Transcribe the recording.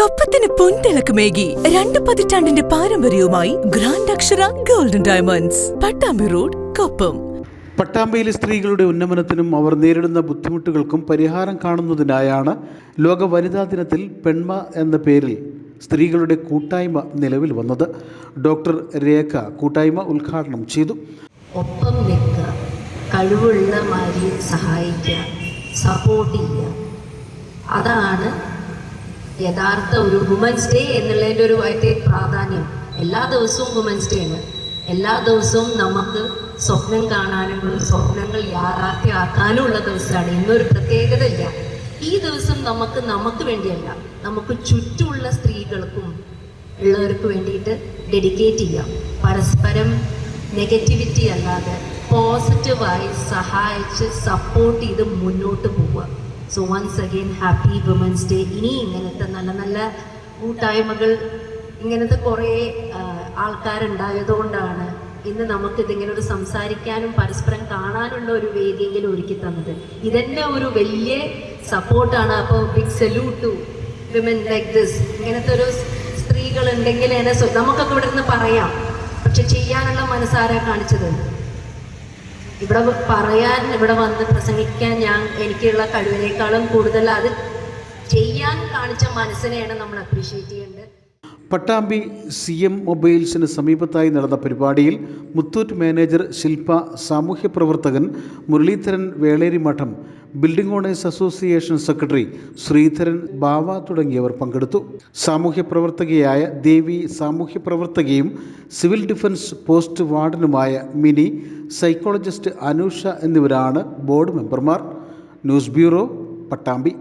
കൊപ്പത്തിന് പൊൻതിളക്കമേകി രണ്ട് പതിറ്റാണ്ടിന്റെ പാരമ്പര്യവുമായി grand Akshara golden diamonds Pattambi road Koppam. പട്ടാമ്പയിലെ സ്ത്രീകളുടെ ഉന്നമനത്തിനും അവർ നേരിടുന്ന ബുദ്ധിമുട്ടുകൾക്കും പരിഹാരം കാണുന്നതിനായാണ് ലോക വനിതാ ദിനത്തിൽ പെൺമ എന്ന പേരിൽ സ്ത്രീകളുടെ കൂട്ടായ്മ നിലവിൽ വന്നത്. ഡോക്ടർ രേഖ കൂട്ടായ്മ ഉദ്ഘാടനം ചെയ്തു. ഒപ്പം നിൽക്കുക സഹായിക്കുക സപ്പോർട്ട് ചെയ്യുക. അതാണ് യഥാർത്ഥ ഒരു വുമൻസ് ഡേ എന്നുള്ളതിന്റെ ഒരു ഏറ്റവും പ്രാധാന്യം. എല്ലാ ദിവസവും വുമൻസ് ഡേ ആണ്. എല്ലാ ദിവസവും നമുക്ക് സ്വപ്നം കാണാനും സ്വപ്നങ്ങൾ യാഥാർത്ഥ്യമാക്കാനും ഉള്ള ദിവസമാണ്. ഇന്നൊരു പ്രത്യേകത ഇല്ല ഈ ദിവസം നമുക്ക് നമുക്ക് വേണ്ടിയല്ല. നമുക്ക് ചുറ്റുമുള്ള സ്ത്രീകൾക്കും ഉള്ളവർക്ക് വേണ്ടിയിട്ട് ഡെഡിക്കേറ്റ് ചെയ്യാം. പരസ്പരം നെഗറ്റിവിറ്റി അല്ലാതെ പോസിറ്റീവായി സഹായിച്ച് സപ്പോർട്ട് ചെയ്ത് മുന്നോട്ട് പോവുക. So once again happy women's day ഇനി ഇങ്ങനത്തെ നല്ല നല്ല കൂട്ടായ്മകൾ ഇങ്ങനത്തെ കുറേ ആൾക്കാരുണ്ടായതുകൊണ്ടാണ് ഇന്ന് നമുക്കിതിങ്ങനെ ഒരു സംസാരിക്കാനും പരസ്പരം കാണാനുള്ള ഒരു വേദിയെങ്കിലും ഒരുക്കി തന്നത്. ഇതെന്നെ ഒരു വലിയ സപ്പോർട്ടാണ്. അപ്പോൾ big salute to women like this ഇങ്ങനത്തെ ഒരു സ്ത്രീകൾ ഉണ്ടെങ്കിൽ എന്നെ നമുക്കൊക്കെ ഇവിടെ നിന്ന് പറയാം. പക്ഷെ ചെയ്യാനുള്ള മനസ്സാരാ കാണിച്ചത്. ഇവിടെ പറയാൻ ഇവിടെ വന്ന് പ്രസംഗിക്കാൻ ഞാൻ എനിക്കുള്ള കഴിവിനേക്കാളും കൂടുതൽ അത് ചെയ്യാൻ കാണിച്ച മനസ്സിനെയാണ് നമ്മൾ അപ്രീഷിയേറ്റ് ചെയ്യേണ്ടത്. പട്ടാമ്പി സി എം മൊബൈൽസിന് സമീപത്തായി നടന്ന പരിപാടിയിൽ മുത്തൂറ്റ് മാനേജർ ശില്പ സാമൂഹ്യ പ്രവർത്തകൻ Muraleedharan Velerimadom building owners association secretary Sreedharan Bava തുടങ്ങിയവർ പങ്കെടുത്തു. സാമൂഹ്യ പ്രവർത്തകയായ ദേവി സാമൂഹ്യ പ്രവർത്തകയും സിവിൽ ഡിഫൻസ് പോസ്റ്റ് വാർഡനുമായ മിനി സൈക്കോളജിസ്റ്റ് അനൂഷ എന്നിവരാണ് ബോർഡ് മെമ്പർമാർ. News bureau Pattambi.